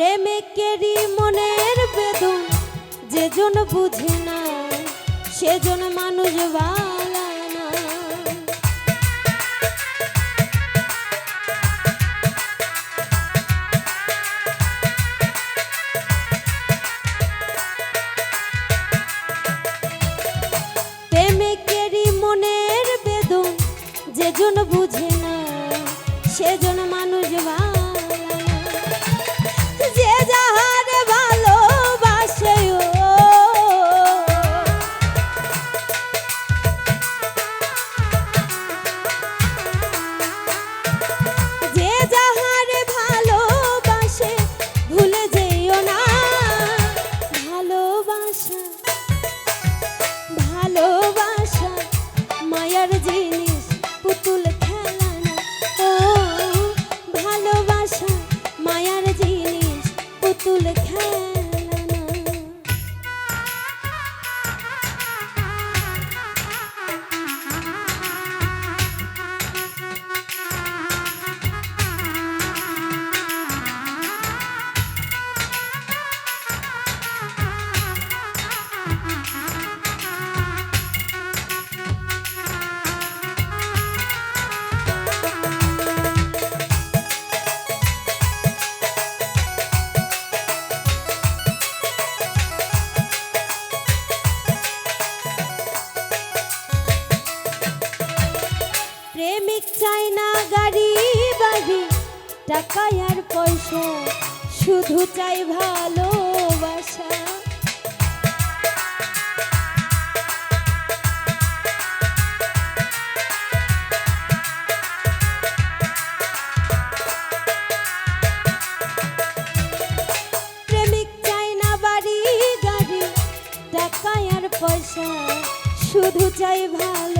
প্রেমে কেরি মনের বেদন যেজন বুঝে না সেজন মানুষ বা প্রেমিক চাই না গাড়ি বাড়ি টাকা আর পয়সা, শুধু চাই ভালোবাসা। পয়সা, শুধু চাই ভালো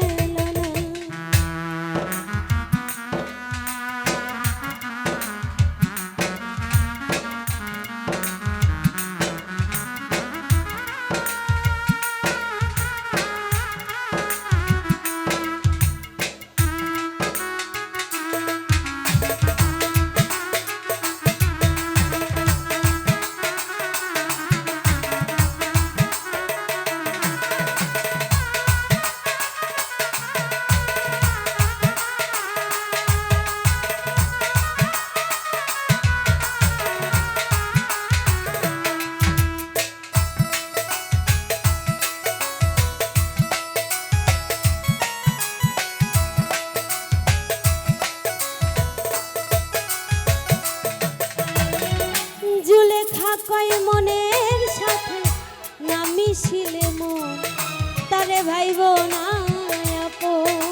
না কয় মনের সাথে না মিশিলে মন। তারে ভাইব না আপন।